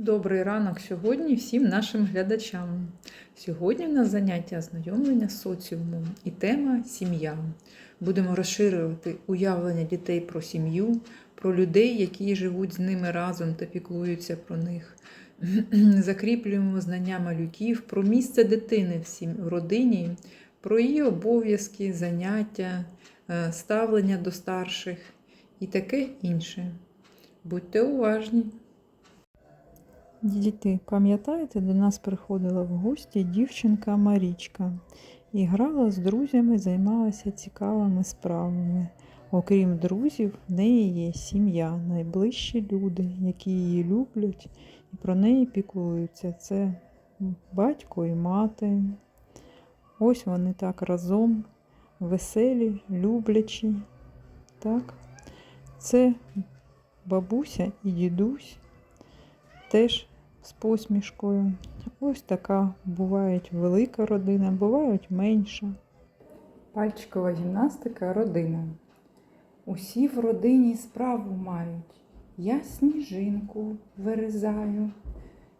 Добрий ранок сьогодні всім нашим глядачам. Сьогодні в нас заняття ознайомлення з соціумом і тема сім'я. Будемо розширювати уявлення дітей про сім'ю, про людей, які живуть з ними разом та піклуються про них. Закріплюємо знання малюків про місце дитини в сім- в родині, про її обов'язки, заняття, е, ставлення до старших і таке інше. Будьте уважні! Діти, пам'ятаєте, до нас приходила в гості дівчинка Марічка і грала з друзями, займалася цікавими справами. Окрім друзів, в неї є сім'я, найближчі люди, які її люблять і про неї піклуються. Це батько і мати. Ось вони так разом, веселі, люблячі. Так? Це бабуся і дідусь теж з посмішкою. Ось така бувають велика родина, бувають менша. Пальчикова гімнастика родина. Усі в родині справу мають. Я сніжинку вирізаю,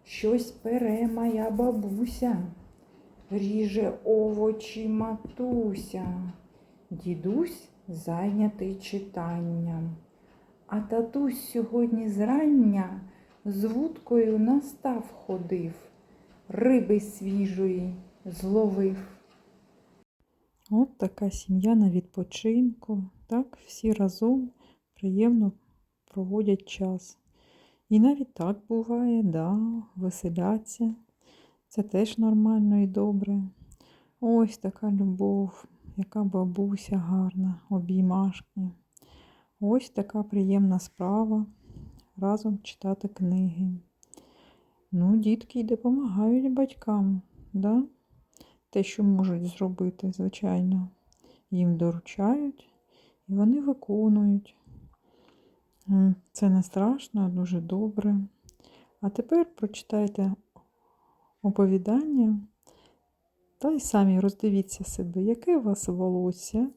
щось пере моя бабуся, ріже овочі матуся, дідусь зайнятий читанням. А татусь сьогодні зрання з вудкою на став ходив, риби свіжої зловив. От така сім'я на відпочинку. Так, всі разом приємно проводять час. І навіть так буває, да, веселяться. Це теж нормально і добре. Ось така любов, яка бабуся гарна, обіймашки. Ось така приємна справа разом читати книги. Ну, дітки й допомагають батькам, да? те, що можуть зробити, звичайно. Їм доручають і вони виконують. Це не страшно, дуже добре. А тепер прочитайте оповідання та й самі роздивіться себе, яке у вас волосся,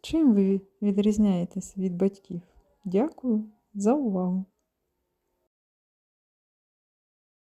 чим ви відрізняєтесь від батьків. Дякую за увагу!